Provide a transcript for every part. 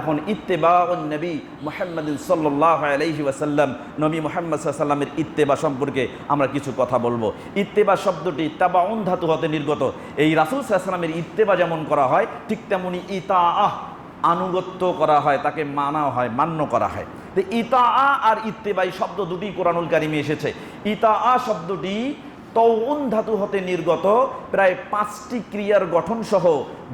এখন ইত্তেবা নবী মোহাম্মদ সাল্লাহ আলহি ওয়াসাল্লাম, নবী মোহাম্মদ সাল্লামের ইত্তেবা সম্পর্কে আমরা কিছু কথা বলব। ইত্তেবা শব্দটি তাবাউন ধাতু হতে নির্গত। এই রাসুল সাল্লামের ইত্তেবা যেমন করা হয়, ঠিক তেমনি ইতা আহ আনুগত্য করা হয়, তাকে মানা হয়, মান্য করা হয়। তো ইতা আ আর ইত্তেবাই শব্দ দুটি কোরআনুল কারিমে এসেছে। ইতা আ শব্দটি তৌন ধাতু হতে নির্গত প্রায় পাঁচটি ক্রিয়ার গঠন সহ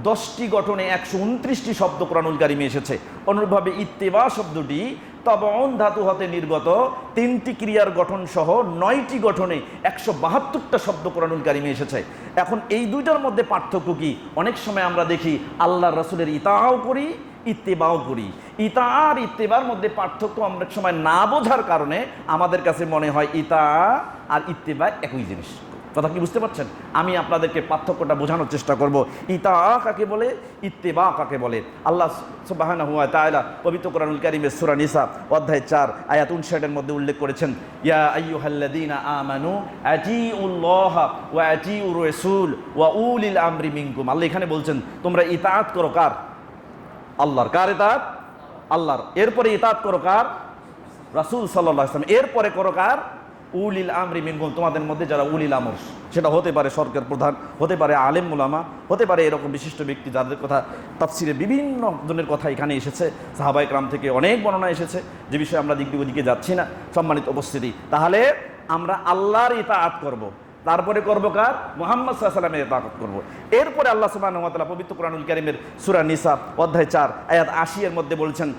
দশটি গঠনে একশো উনত্রিশটি শব্দ কোরআনুল এসেছে। অনুরূপভাবে ইত্তেবা শব্দটি তবন ধাতু হতে নির্গত তিনটি ক্রিয়ার গঠন সহ নয়টি গঠনে একশো বাহাত্তরটা শব্দ কোরআনুল এসেছে। এখন এই দুইটার মধ্যে পার্থক্য কি? অনেক সময় আমরা দেখি আল্লাহ রসুলের ইতাও করি ইত্তেবাও করি। ইতা আর ইত্তেবার মধ্যে পার্থক্য অনেক সময় না বোঝার কারণে আমাদের কাছে মনে হয় ইতা আর ইত্তেবা একই জিনিস। কথা কি বুঝতে পারছেন? আমি আপনাদেরকে পার্থক্যটা বোঝানোর চেষ্টা করব। ইতা কাকে বলে? ইত্তেবা কাকে বলে? আল্লাহ সুবাহানা হুয়া তাআলা পবিত্র কোরআনুল কারিমের সূরা নিসা অধ্যায় চার আয়াত উনষাটের মধ্যে উল্লেখ করেছেন, ইয়া আইয়ুহাল্লাযীনা আমানু আতিউল্লাহ ওয়া আতিউর রাসূল ওয়া উলিল আমরি মিনকুম। আল্লাহ এখানে বলছেন, তোমরা ইতাআত করো কার? আল্লাহর কার ইতাত আল্লাহর। এরপরে ইতাত করো কার? রাসুল সাল্লাহ ইসলাম এরপরে করো কার? উলিল আমরি মিনগুম তোমাদের মধ্যে যারা উলিল আমর, সেটা হতে পারে সরকার প্রধান, হতে পারে আলেম মুলামা হতে পারে এরকম বিশিষ্ট ব্যক্তি যাদের কথা তাফসিরে বিভিন্ন জনের কথা এখানে এসেছে। সাহাবাই ক্রাম থেকে অনেক বর্ণনা এসেছে। যে বিষয়ে আমরা দিক দিকে যাচ্ছি না। সম্মানিত উপস্থিতি। তাহলে আমরা আল্লাহর ইতাআত করব। তারপরে করব কার? মোহাম্মদ সাল্লামের তাকত করব। এরপরে আল্লাহ সুবাহ পবিত্র কোরআনুল কারিমের সুরা নিসা অধ্যায় চার, আয়াত আশি এর মধ্যে বলছেন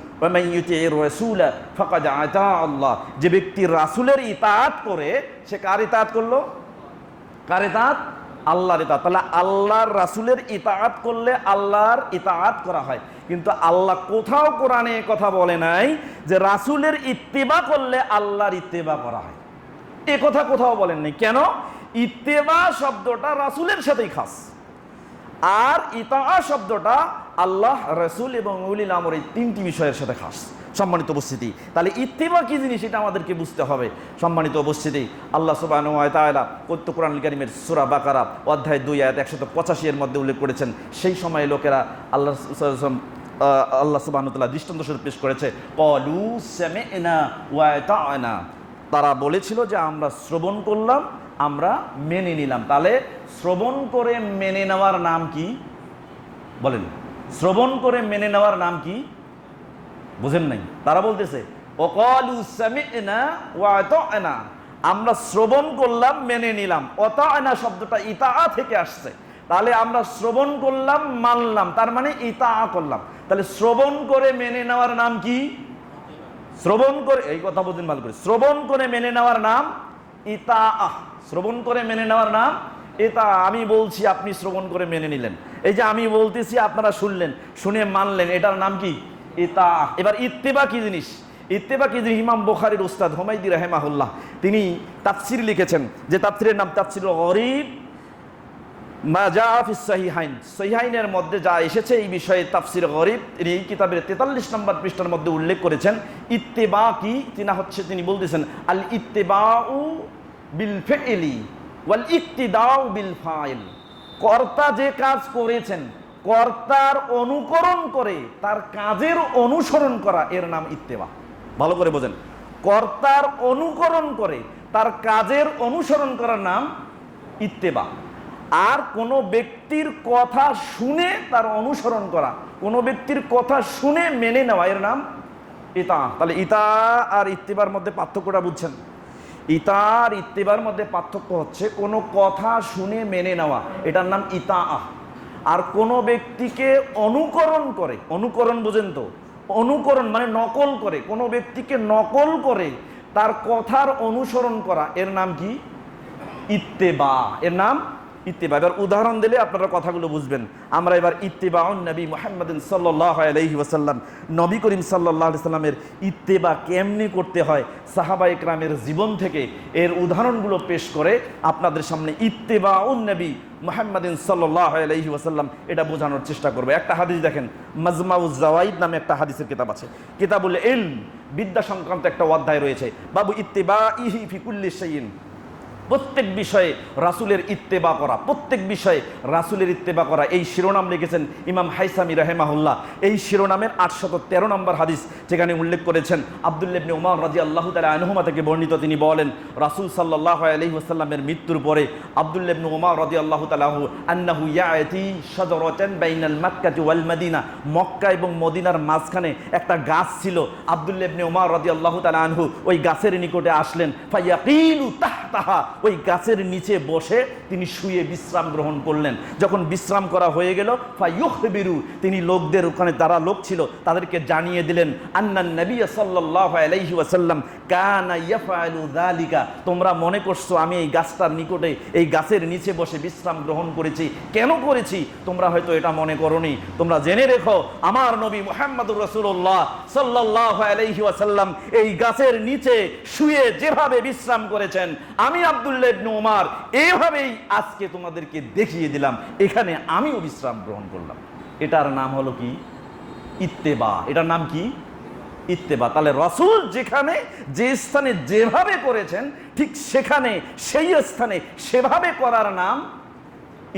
আল্লাহ। যে ব্যক্তি রাসুলের ইতাত করে, সে কার ইতাত করল? কার ইতাত আল্লাহর ইতাত তাহলে আল্লাহর রাসুলের ইতাআত করলে আল্লাহর ইতাআত করা হয়। কিন্তু আল্লাহ কোথাও কোরআনে কথা বলে নাই যে রাসুলের ইত্তেবা করলে আল্লাহর ইত্তেবা করা হয়। এ কথা কোথাও বলেননি। কেন? ইত্তেবা শব্দটা রাসুলের সাথেই খাস। আর ইতা শব্দটা আল্লাহ, রসুল এবং উলিল আমর এই তিনটি বিষয়ের সাথে খাস। সম্মানিত উপস্থিতি, তাহলে ইত্তেবা কি জিনিস এটা আমাদেরকে বুঝতে হবে। সম্মানিত উপস্থিতি, আল্লাহ সুবাহ তালা কত্য কোরআন কারিমের সুরা বাকারা অধ্যায় দুই, আয়াত একশত পঁচাশি এর মধ্যে উল্লেখ করেছেন। সেই সময়ে লোকেরা আল্লাহ আল্লাহ সুবাহ দৃষ্টান্ত স্বরূপ পেশ করেছে। কলু সেমে ওয়া তারা বলেছিল যে আমরা শ্রবণ করলাম আমরা মেনে নিলাম। তাহলে শ্রবণ করে মেনে নেওয়ার নাম কি? বলেন। শ্রবণ করে মেনে নেওয়ার নাম কি? বুঝেন নাই? তারা বলতেছে আমরা শ্রবণ করলাম, মেনে নিলাম। অত আয়না শব্দটা ইতা থেকে আসছে। তাহলে আমরা শ্রবণ করলাম, মানলাম। তার মানে ইতা করলাম। তাহলে শ্রবণ করে মেনে নেওয়ার নাম কি? শ্রবণ করে, এই কথা বলছেন ভালো করে। শ্রবণ করে মেনে নেওয়ার নাম ইতা শ্রবণ করে মেনে নেওয়ার নাম, এটা আমি বলছি, আপনি শ্রবণ করে মেনে নিলেন। এই যে আমি বলতেছি, আপনারা শুনলেন, শুনে মানলেন, এটার নাম কি? ইতা। এবার ইত্তেবা কি জিনিস? ইত্তেবা কি ইমাম বোখারির উস্তাদ হোমাইদি রাহেমাহুল্লাহ, তিনি তাফসির লিখেছেন, যে তাফসিরের নাম তাফসির গরিব। সহিহাইনের মধ্যে যা এসেছে, এই বিষয়ে তাফসির গরিব, তিনি এই কিতাবের তেতাল্লিশ নম্বর পৃষ্ঠার মধ্যে উল্লেখ করেছেন, ইত্তেবা কি? তিনি হচ্ছে, তিনি বলতেছেন আল ইত্তেবাউ বিল ফেলি ওয়াল ইত্তিদাউ বিল ফাইল কর্তা যে কাজ করেছেন, কর্তার অনুকরণ করে তার কাজের অনুসরণ করা, এর নাম ইত্তেবা। ভালো করে বোঝেন। কর্তার অনুকরণ করে তার কাজের অনুসরণ করার নাম ইত্তেবা। আর কোনো ব্যক্তির কথা শুনে তার অনুসরণ করা, কোনো ব্যক্তির কথা শুনে মেনে নেওয়া, এর নাম ইতা। তাহলে ইতা আর ইত্তেবার মধ্যে পার্থক্যটা বুঝছেন। ইতা আর ইত্তেবার মধ্যে পার্থক্য হচ্ছে কোনো কথা শুনে মেনে নেওয়া। এটার নাম ইতা আহ আর কোনো ব্যক্তিকে অনুকরণ করে, অনুকরণ বুঝেন তো, অনুকরণ মানে নকল করে, কোনো ব্যক্তিকে নকল করে তার কথার অনুসরণ করা। এর নাম কি? ইত্তেবা। এর নাম ইত্তেবা। এবার উদাহরণ দিলে আপনারা কথাগুলো বুঝবেন। আমরা এবার ইত্তেবা নবী মোহাম্মদিন সাল্লাহ আলহি ওসাল্লাম নবী করিম সাল্লাহ সাল্লামের ইত্তেবা কেমনি করতে হয়, সাহাবা ইকরামের জীবন থেকে এর উদাহরণগুলো পেশ করে আপনাদের সামনে ইত্তেবা নবী মোহাম্মদিন সাল্লাহ আলহি ওসাল্লাম এটা বোঝানোর চেষ্টা করব। একটা হাদিস দেখেন মাজমাউজ জাওয়াইদ নামে একটা হাদিসের কিতাব আছে। কিতাবুল এল বিদ্যা সংক্রান্ত একটা অধ্যায় রয়েছে। বাবু ইত্তেবা ইহি ফিকুল্লি সঈন প্রত্যেক বিষয়ে রাসুলের ইত্তেবা করা, প্রত্যেক বিষয়ে রাসুলের ইত্তেবা করা। এই শিরোনাম লিখেছেন ইমাম হাইসামি রাহেমাহুল্লাহ। এই শিরোনামের আটশত তেরো নম্বর হাদিস যেখানে উল্লেখ করেছেন আবদুল্লেবনি উমার রাজি আল্লাহ তালা আনহুমা থেকে বর্ণিত। তিনি বলেন, রাসুল সাল্লাহ আলহি আসাল্লামের মৃত্যুর পরে আবদুল্লেবনি উমার রাজি আল্লাহ তালাহু আন্নাহু ইয়াতি সদরচেন বাইনাল মাক্কাতি ওয়াল মদিনা। মক্কা এবং মদিনার মাঝখানে একটা গাছ ছিল। আবদুল্লেবনি উমার রাজি আল্লাহ তালা আনহু ওই গাছের নিকটে আসলেন। ফাইয়াকিলু তাহ তাহা ওই গাছের নিচে বসে তিনি শুয়ে বিশ্রাম গ্রহণ করলেন। যখন বিশ্রাম করা হয়ে গেল ফাইয়ুখবিরু তিনি লোকদের ওখানে তারা লোক ছিল, তাদেরকে জানিয়ে দিলেন, আন্নান নবী সাল্লাল্লাহু আলাইহি ওয়াসাল্লাম কানা তোমরা মনে করছ আমি এই গাছটার নিকটে, এই গাছের নিচে বসে বিশ্রাম গ্রহণ করেছি। কেন করেছি? তোমরা হয়তো এটা মনে করনি। তোমরা জেনে রেখো, আমার নবী মুহাম্মদুর রসুল্লাহ সাল্লাল্লাহু আলাইহি ওয়াসাল্লাম এই গাছের নিচে শুয়ে যেভাবে বিশ্রাম করেছেন আমি আবদুল্লাহ ইবনে উমার, এভাবেই আজকে তোমাদেরকে দেখিয়ে দিলাম। এখানে আমিও বিশ্রাম গ্রহণ করলাম। এটার নাম হলো কি? ইত্তেবা। এটার নাম কি? ইত্তেবা। তাহলে রসুল যেখানে, যে স্থানে যেভাবে করেছেন, ঠিক সেখানে, সেই স্থানে সেভাবে করার নাম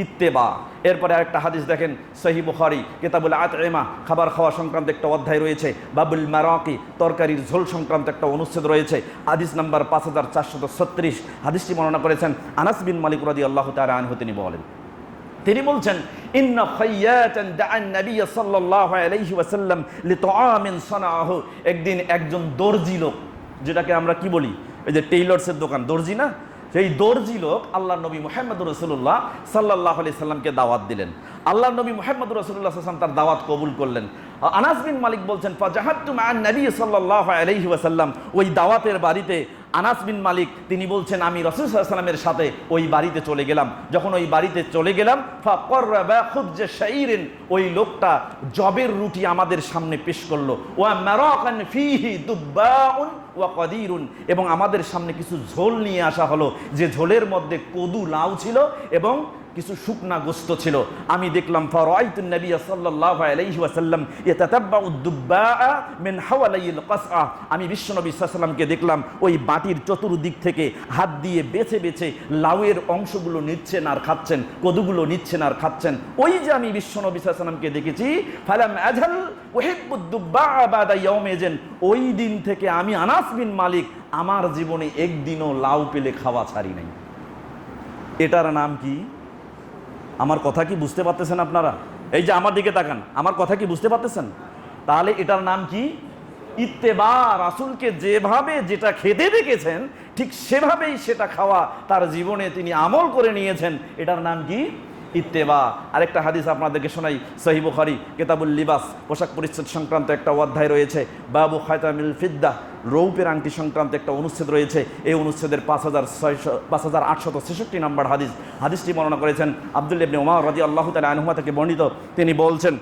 ইত্তেবা। এরপরে আরেকটা হাদিস দেখেন সহি বুখারি, কেতাবুল আতএমা খাবার খাওয়া সংক্রান্ত একটা অধ্যায় রয়েছে, বাবুল মারাকি, তরকারির ঝোল সংক্রান্ত একটা অনুচ্ছেদ রয়েছে, হাদিস নাম্বার পাঁচ হাজার চারশত ছত্রিশ। হাদিসটি বর্ণনা করেছেন আনাস বিন মালিক রাদি আল্লাহ তালা আনহু, তিনি বলেন, তিনি বলছেন, ইন্না খাইয়াতান দাআন নবী সাল্লাল্লাহু আলাইহি ওয়াসাল্লাম লিতুআমিন সানাহু একদিন একজন দর্জি লোক, যেটাকে আমরা কি বলি? এই যে টেইলর্সের দোকান, দর্জি না? সেই দর্জি লোক আল্লাহ নবী মোহাম্মদ রসুল্লাহ সাল্লাহ আলি সাল্লামকে দাওয়াত দিলেন। আল্লাহ নবী মোহাম্মদ রসুল্লাহ সাল্লাম তার দাওয়াত কবুল করলেন। আনাস বিন মালিক বলছেন ফাজাহাতুম আন নবী সাল্লাহ আলহি ওয়াসাল্লাম, ওই দাওয়াতের বাড়িতে আনাস বিন মালিক, তিনি বলছেন, আমি রসুল সাল্লামের সাথে ওই বাড়িতে চলে গেলাম। যখন ওই বাড়িতে চলে গেলাম যে শাইরিন, ওই লোকটা জবের রুটি আমাদের সামনে পেশ করল। ওয়া মারাকান ফিহি দুব্বাউন ওয়া এবং আমাদের সামনে কিছু ঝোল নিয়ে আসা হলো। যে ঝোলের মধ্যে কদু লাউ ছিল এবং কিছু শুকনা গোস্ত ছিল। আমি দেখলাম ফারাইতুন আমি দেখলাম, ওই বাটির চতুর্দিক থেকে হাত দিয়ে বেছে বেছে লাউয়ের অংশগুলো নিচ্ছেন আর খাচ্ছেন, কদুগুলো নিচ্ছেন আর খাচ্ছেন। ওই যে আমি বিশ্বনবী সাল্লাল্লাহুকে দেখেছি ওই দিন থেকে আমি আনাস বিন মালিক, আমার জীবনে একদিনও লাউ পেলে খাওয়া ছাড়ি নাই। এটার নাম কি? আমার কথা কি বুঝতে পারতেছেন আপনারা? এই যে আমার দিকে তাকান, আমার কথা কি বুঝতে পারতেছেন? তাহলে এটার নাম কি? ইত্তেবা, রাসুলকে যেভাবে যেটা খেতে দেখেছেন ঠিক সেভাবেই সেটা খাওয়া তার জীবনে তিনি আমল করে নিয়েছেন। এটার নাম কি? ইত্তেবা। আরেকটা হাদিস আপনাদেরকে শোনাই সহি বুখারি, কেতাবুল লিবাস, পোশাক পরিচ্ছদ সংক্রান্ত একটা অধ্যায় রয়েছে। বাবু খায়তামিল ফিদ্দা রৌপের আংটি সংক্রান্ত একটা অনুচ্ছেদ রয়েছে। এই অনুচ্ছেদের পাঁচ হাজার ছয়শো, পাঁচ হাজার আটশত ছেষট্টি নম্বর হাদিস। হাদিসটি বর্ণনা করেছেন আব্দুল উমার রাজি আল্লাহ তালা আনহুমা থেকে বর্ণিত। তিনি বলছেন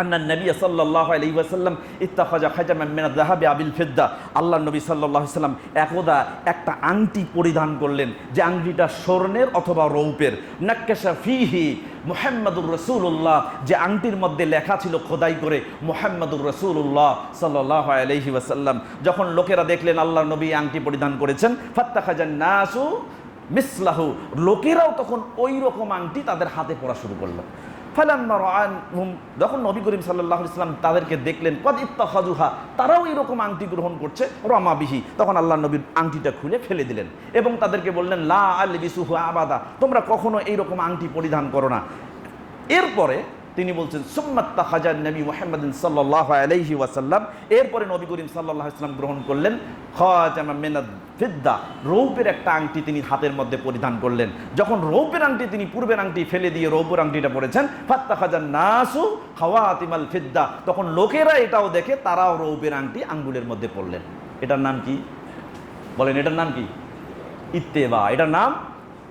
আন্না নবী সাল্লাহ আলী ওয়াসাল্লাম ইত্তাখাজা খাজামা মিনা যাহাবি আবিল ফিদ্দা। আল্লাহ নবী সাল্লাহ সাল্লাম একদা একটা আংটি পরিধান করলেন, যে আংটিটা স্বর্ণের অথবা রৌপের নাক্কাশা ফিহি মোহাম্মদুর রসুল্লাহ যে আংটির মধ্যে লেখা ছিল খোদাই করে মোহাম্মদুর রসুল্লাহ সাল্লাহ আলহি ওয়াসাল্লাম। যখন লোকেরা দেখলেন আল্লাহ নবী আংটি পরিধান করেছেন ফাত্তা খাজান নাসু মিসলাহু। লোকেরাও তখন ওই রকম আংটি তাদের হাতে পড়া শুরু করল। ফালাম্মা রাআনহুম যখন নবী করিম সাল্লাল্লাহু আলাইহি সাল্লাম তাদেরকে দেখলেন, কদ ইত্তাখাযুহা তারাও এরকম আংটি গ্রহণ করছে রমাবিহি তখন আল্লাহ নবীর আংটিটা খুলে ফেলে দিলেন এবং তাদেরকে বললেন, লা আলবিসুহু আবাদা তোমরা কখনো এইরকম আংটি পরিধান করো না। এরপরে তিনি বলছেন সুম্মাত্তা হাজার নবী মোহাম্মদিন সাল্লাহ আলাইহি ওয়াসাল্লাম। এরপরে নবী করিম সাল্লাহ ইসলাম গ্রহণ করলেন, খাজামা মেনাদ ফিদ্দা। রৌপের একটা আংটি তিনি হাতের মধ্যে পরিধান করলেন। যখন রৌপের আংটি তিনি পূর্বের আংটি ফেলে দিয়ে রৌপের আংটিটা পরেছেন ফাত্তা খাজার নাসু খাওয়া আতিমাল ফিদ্দা। তখন লোকেরা এটাও দেখে, তারাও রৌপের আংটি আঙ্গুলের মধ্যে পড়লেন এটার নাম কি? বলেন, এটার নাম কি? ইত্তেবা। এটার নাম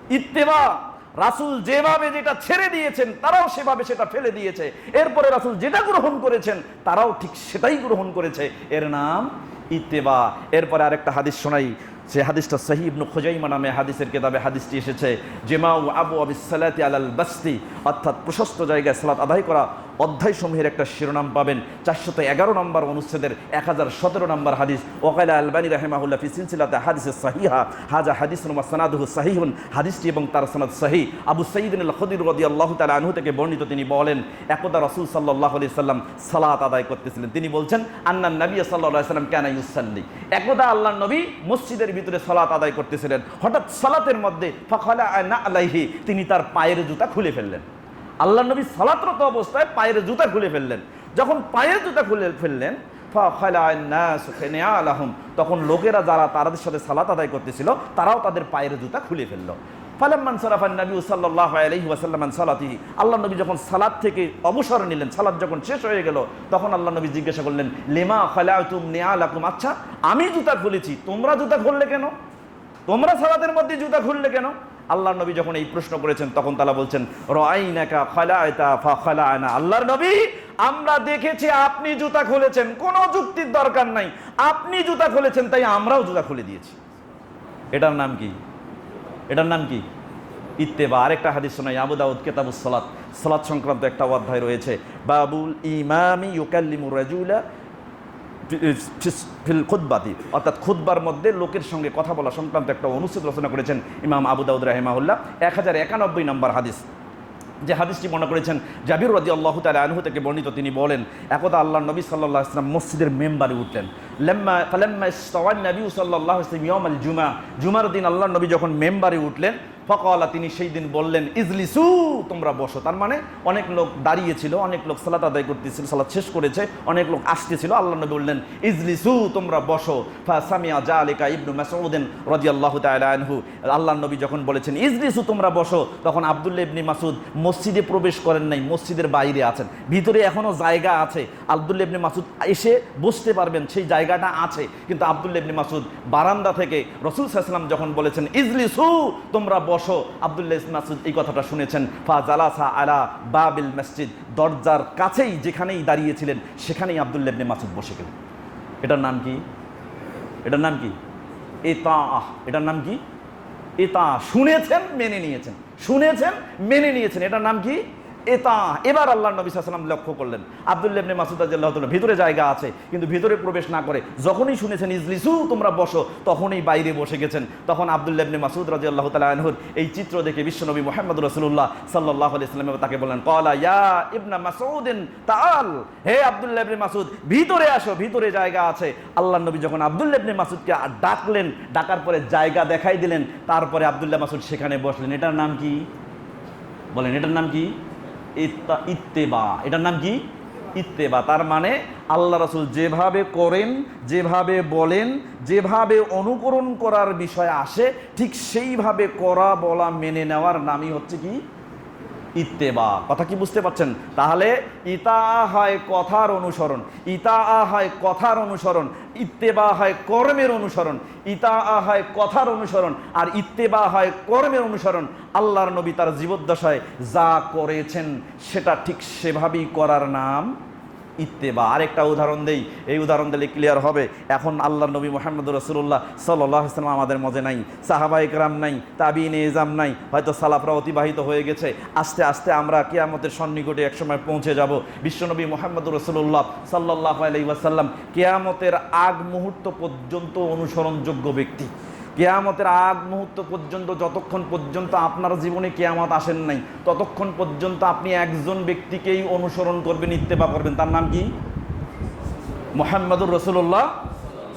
ইত্তেবা। রাসুল যেভাবে যেটা ছেড়ে দিয়েছেন, তারাও সেভাবে সেটা ফেলে দিয়েছে। এরপরে রাসুল যেটা গ্রহণ করেছেন, তারাও ঠিক সেটাই গ্রহণ করেছে। এর নাম ইতেবা এরপরে আরেকটা হাদিস শোনাই। সে হাদিসটা সহি ইবনু খোজাইমা নামে হাদিসের কেতাবে হাদিসটি এসেছে। জেমাউ আবু আবি সালাতি আলাল বাস্তি, অর্থাৎ প্রশস্ত জায়গায় সালাত আদায় করা অধ্যায় সমূহের একটা শিরোনাম পাবেন। চারশত এগারো নম্বর অনুচ্ছেদের এক হাজার সতেরো নম্বর হাদিস। ওকাইলা আলবানী রাহেমাহুল্লাহ ফি সিলসিলাতে হাদিসের সাহিহা। হাজা হাদিস নুমা সানাদুহু সাহিহুন। হাদিসটি এবং তার সনাদ সাহি আবু সঈদিন খদির রদি আল্লাহ তালা আনহু থেকে বর্ণিত তিনি বলেন, একদা রসুল সাল্লাহ আলি সাল্লাম সালাত আদায় করতেছিলেন। তিনি বলছেন আন্নান নবী সাল্লাহ সাল্লাম কেন ইউসাল্লি। একদা আল্লাহ নবী মসজিদের ভিতরে সালাত আদায় করতেছিলেন। হঠাৎ সালাতের মধ্যে ফখলা না আলাইহি তিনি তার পায়ের জুতা খুলে ফেললেন। আল্লাহ নবী সালাতরত অবস্থায় পায়ের জুতা খুলে ফেললেন। যখন পায়ের জুতা খুলে ফেললেন আলাহম তখন লোকেরা যারা তাদের সাথে সালাত আদায় করতেছিল, তারাও তাদের পায়ের জুতা খুলে ফেলল। ফালাম্মান সরাফান নবী সাল্লাহ আলহি ওয়াসাল্লামান আল্লাহ নবী যখন সালাদ থেকে অবসর নিলেন সালাদ যখন শেষ হয়ে গেল, তখন আল্লাহ নবী জিজ্ঞাসা করলেন, লেমা ফালাতুম নেয়ালাকুম? আচ্ছা আমি জুতা খুলেছি, তোমরা জুতা খুললে কেন? তোমরা সালাদের মধ্যে জুতা খুললে কেন? আল্লাহ নবী যখন এই প্রশ্ন করেছেন, তখন তারা বলছেন আল্লাহর নবী, আমরা দেখেছি আপনি জুতা খুলেছেন, কোনো যুক্তির দরকার নাই। আপনি জুতা খুলেছেন, তাই আমরাও জুতা খুলে দিয়েছি। এটার নাম কি? এটার নাম কি? ইত্তেবা। আরেকটা হাদিস শোনাই, আবু দাউদ কেতাবুস সালাত। সালাত সংক্রান্ত একটা অধ্যায় রয়েছে। বাবুল ইমামি ইউকাল্লিমুর রাজুলা ফিল খুদ্বাতি অর্থাৎ খুদ্বার মধ্যে লোকের সঙ্গে কথা বলা সংক্রান্ত একটা অনুচ্ছেদ রচনা করেছেন ইমাম আবু দাউদ রাহেমাহুল্লাহ এক হাজার একানব্বই নম্বর হাদিস। যে হাদিসটি মনে করেছেন জাবির রাজি আল্লাহ তালা আনহু থেকে বর্ণিত, তিনি বলেন, একদা আল্লাহ নবী সাল্লাহ ইসলাম মসজিদের মেম্বারে উঠলেন। লেম্মা, ফালেম্মা ইস্তাওয়ান নবী সাল্লাহ ইসলাম ইয়ম আল জুমা। জুমার দিন আল্লাহ নবী যখন মেম্বারে উঠলেন ফকলা, তিনি সেই দিন বললেন, ইজলিসু, তোমরা বসো। তার মানে অনেক লোক দাঁড়িয়েছিল, অনেক লোক সালাত আদায় করতেছিল, সালাত শেষ করেছে, অনেক লোক আসতেছিল। আল্লাহ নবী বললেন, ইজলিসু, তোমরা বসো। ফা সামিয়া জা আলিকা ইবনু মাসউদিন রাদিয়াল্লাহু তাআলা আনহু আল্লাহ নবী যখন বলেছেন, ইজলিসু, তোমরা বসো, তখন আব্দুল্লাহ ইবনে মাসুদ মসজিদে প্রবেশ করেন নাই, মসজিদের বাইরে আছেন। ভিতরে এখনও জায়গা আছে। আব্দুল্লাহ ইবনে মাসুদ এসে বসতে পারবেন, সেই জায়গাটা আছে। কিন্তু আব্দুল্লাহ ইবনে মাসুদ বারান্দা থেকে রসুল সাল্লাম যখন বলেছেন, ইজলিসু, তোমরা বসো আবদুল্লাহ মাসুদ এই কথাটা শুনেছেন, ফা জালাসা আলা বাবিল মসজিদ। দরজার কাছেই যেখানেই দাঁড়িয়েছিলেন, সেখানেই আবদুল্লাহ ইবনে মাসুদ বসে গেলেন। এটার নাম কি? এটার নাম কি? এ তাঁ আহ এটার নাম কি? এ তা শুনেছেন, মেনে নিয়েছেন। শুনেছেন, মেনে নিয়েছেন। এটার নাম কি? এটা এবার আল্লাহ নবী সাল্লাম লক্ষ্য করলেন। আব্দুল্লাহ ইবনে মাসুদ আল্লাহ ভিতরে জায়গা আছে, কিন্তু ভিতরে প্রবেশ না করে যখনই শুনেছেন, ইজলিসু, তোমরা বসো, তখনই বাইরে বসে গেছেন। তখন আব্দুল্লাহ ইবনে মাসুদ রাজি আল্লাহ তালা আনহুর এই চিত্র দেখে বিশ্বনবী মোহাম্মদ রসুল্লাহ সাল্লাহ আলাইসলাম তাকে বললেন কলা ইয়া ইবনা মাসুদিন তাল হে আব্দুল্লাহ ইবনে মাসুদ ভিতরে আসো, ভিতরে জায়গা আছে। আল্লাহ নবী যখন আব্দুল্লাহ ইবনে মাসুদকে ডাকলেন, ডাকার পরে জায়গা দেখাই দিলেন, তারপরে আবদুল্লাহ মাসুদ সেখানে বসলেন। এটার নাম কি? বলেন, এটার নাম কি? ইত্তেবা। এটার নাম কি? ইত্তেবা। তার মানে আল্লাহ রসুল যেভাবে করেন, যেভাবে বলেন, যেভাবে অনুকরণ করার বিষয় আসে, ঠিক সেইভাবে করা, বলা, মেনে নেওয়ার নামই হচ্ছে কি? ইত্তেবা। কথা কি বুঝতে পারছেন? তাহলে ইতা হয় কথার অনুসরণ, ইতা হয় কথার অনুসরণ, ইত্তেবা হয় কর্মের অনুসরণ, ইতা হয় কথার অনুসরণ আর ইত্তেবা হয় কর্মের অনুসরণ আল্লাহর নবী তার জীবদ্দশায় যা করেছেন সেটা ঠিক সেভাবেই করার নাম ইত্তেবা। আরেকটা উদাহরণ দেই। এই উদাহরণ দিলে ক্লিয়ার হবে। এখন আল্লাহ নবী মোহাম্মদ রসুল্লাহ সাল্লাহ ইসলাম আমাদের মজে নাই, সাহাবা ইকরাম নাই তাবিন এজাম নাই। হয়তো সালাফরা অতিবাহিত হয়ে গেছে। আস্তে আস্তে আমরা কেয়ামতের সন্নিকটে একসময় পৌঁছে যাব। বিশ্বনবী মোহাম্মদ রসুল্লাহ সাল্লাহ আলাই ওয়াসাল্লাম কেয়ামতের আগ মুহূর্ত পর্যন্ত অনুসরণযোগ্য ব্যক্তি। কেয়ামতের আগ মুহূর্ত পর্যন্ত, যতক্ষণ পর্যন্ত আপনার জীবনে কেয়ামত আসেন নাই, ততক্ষণ পর্যন্ত আপনি একজন ব্যক্তিকেই অনুসরণ করবেন ইত্তেবা করবেন। তার নাম কি? মোহাম্মদুর রসুল্লাহ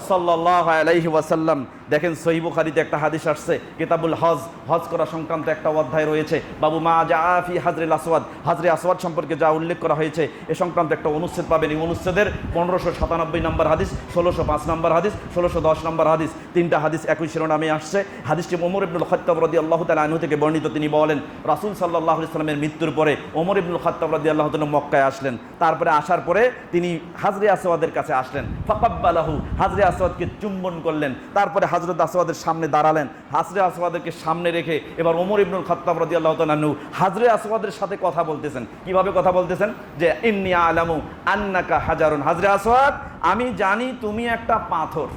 সাল্লাহ আলাইহি ওয়াসাল্লাম। দেখেন সহিবুখারিতে একটা হাদিস আসছে, কিতাবুল হজ হজ করা সংক্রান্ত একটা অধ্যায় রয়েছে। বাবু মা জাফি হাজরে আসওয়াদ হাজরে আসওয়াদ সম্পর্কে যা উল্লেখ করা হয়েছে, এ সংক্রান্ত একটা অনুচ্ছেদ পাবেন। এই অনুচ্ছেদের পনেরোশো সাতানব্বই নম্বর হাদিস, ষোলোশো পাঁচ নম্বর হাদিস, ষোলোশো দশ নম্বর হাদিস, তিনটা হাদিস একই শিরোনামে আসছে। হাদিসটি ওমর ইবনুল খত্তাব রদি আল্লাহ তালা আনহু থেকে বর্ণিত। তিনি বলেন, রাসুল সাল্লাহ ইসলামের মৃত্যুর পরে ওমর ইবনুল খত্তাব রদি আল্লাহ তালা মক্কায় আসলেন। তারপরে আসার পরে তিনি হাজরে আসওয়াদের কাছে আসলেন। ফকাব্বালাহু, হাজরে আসওয়াদকে চুম্বন করলেন। তারপরে হাজরত আসওয়াদের সামনে দাঁড়ালেন। হাজরে আসওয়াদেরকে সামনে রেখে এবার ওমর ইবনুল খত্তাব রদি আল্লাহ তালু হাজরে আসওয়াদের সাথে কথা বলতেছেন। কীভাবে কথা বলতেছেন? যে ইন্নি আলামু আন্নাকা হাজারুন। হাজরে আসওয়াদ, আমি জানি তুমি একটা পাথর।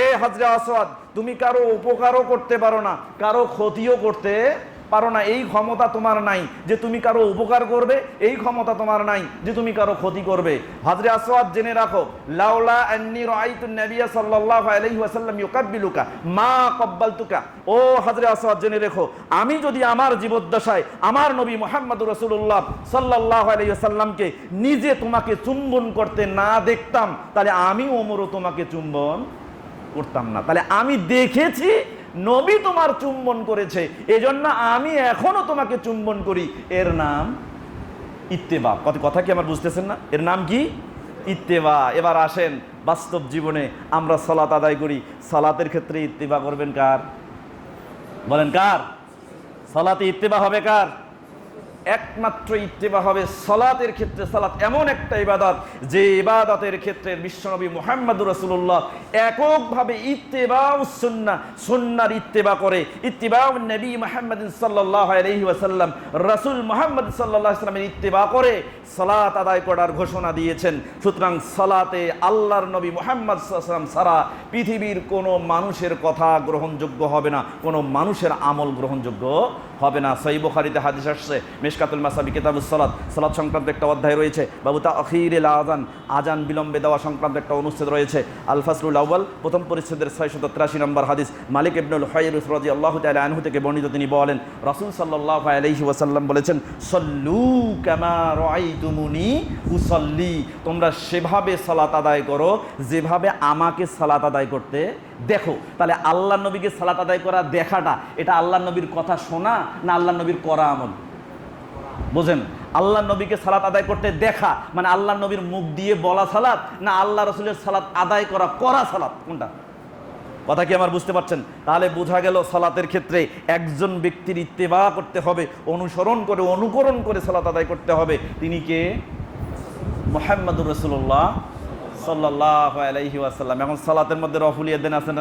এ হাজরে তুমি কারও উপকারও করতে পারো না, কারও ক্ষতিও করতে পারো না, এই ক্ষমতা তোমার নাই যে তুমি কারও উপকার করবে, এই ক্ষমতা তোমার নাই যে তুমি কারও ক্ষতি করবে। হাজরে আসওয়াদ জেনে রাখো, লাউলা আন্নি রাআইতু নাবিয়া সাল্লাল্লাহু আলাইহি ওয়াসাল্লাম ইউকাব্বিলুকা, মা কব্বালতুকা। ও হাজরে আসওয়াদ জেনে রেখো, আমি যদি আমার জীবদ্দশায় আমার নবী মুহাম্মদুর রাসূলুল্লাহ সাল্লাল্লাহু আলাইহি ওয়াসাল্লামকে নিজে তোমাকে চুম্বন করতে না দেখতাম, তাহলে আমি ওমরও তোমাকে চুম্বন করতাম না। তাহলে আমি দেখেছি নবী তোমার চুম্বন করেছে। এজন্য আমি এখনও তোমাকে চুম্বন করি। এর নাম ইত্তেবা। কত কথা কি আমার বুঝতেছেন না? এর নাম কি? ইত্তেবা। এবার আসেন বাস্তব জীবনে আমরা সালাত আদায় করি। সালাতের ক্ষেত্রে ইত্তেবা করবেন কার? বলেন কার? সালাতে ইত্তেবা হবে কার? একমাত্র ইত্তেবা হবে সলাতের ক্ষেত্রে। সালাত এমন একটা ইবাদত যে ইবাদতের ক্ষেত্রে বিশ্বনবী মোহাম্মদ রসুল্লাহ এককভাবে ইত্তেবা সুন্না সুন্নার ইত্তেবা করে। ইত্তেবা নবী মোহাম্মদ সাল্লাহ আলহি ওয়াসাল্লাম, রসুল মোহাম্মদ সাল্লাহ ইসলামের ইত্তেবা করে সলাত আদায় করার ঘোষণা দিয়েছেন। সুতরাং সলাতে আল্লাহর নবী মোহাম্মদ সাল্লাম সারা পৃথিবীর কোনো মানুষের কথা গ্রহণযোগ্য হবে না, কোনো মানুষের আমল গ্রহণযোগ্য হবে না। সই বুখারিতে হাদিস আসছে মেশকাতুল মাসাবি কিতাবুস সালাত। সালাত সংক্রান্ত একটা অধ্যায় রয়েছে। বাবু তা আখির আজান আজান বিলম্বে দেওয়া সংক্রান্ত একটা অনুচ্ছেদ রয়েছে। আল ফাসরুল আউ্বাল প্রথম পরিচ্ছেদের ছয়শত তিরাশি নম্বর হাদিস। মালিক ইবনুল হাইরুস রাজি আল্লাহ তালা আনহু থেকে বর্ণিত তিনি বলেন, রাসূল সাল্লাল্লাহু আলাইহি ওয়াসাল্লাম বলেছেন, সল্লু কামা রাআইতুমুনি উসাল্লি। তোমরা সেভাবে সালাত আদায় করো, যেভাবে আমাকে সালাত আদায় করতে দেখো, তাহলে আল্লাহ নবীকে সালাত আদায় করা দেখাটা, এটা আল্লাহ নবীর কথা শোনা না আল্লাহ নবীর করা আমল? বোঝেন? আল্লাহ নবীকে সালাত আদায় করতে দেখা মানে আল্লাহ নবীর মুখ দিয়ে বলা সালাত না আল্লাহ রসুলের সালাত আদায় করা করা সালাত? কোনটা? কথা কি আমার বুঝতে পারছেন? তাহলে বোঝা গেল সালাতের ক্ষেত্রে একজন ব্যক্তির ইত্তেবা করতে হবে, অনুসরণ করে, অনুকরণ করে সালাত আদায় করতে হবে। তিনি কে? মোহাম্মদুর রসুল্লাহ সাল্লাহ আলাইহি ওয়াসাল্লাম। এখন সালাতের মধ্যে রফুলিয়া দেন আছেন না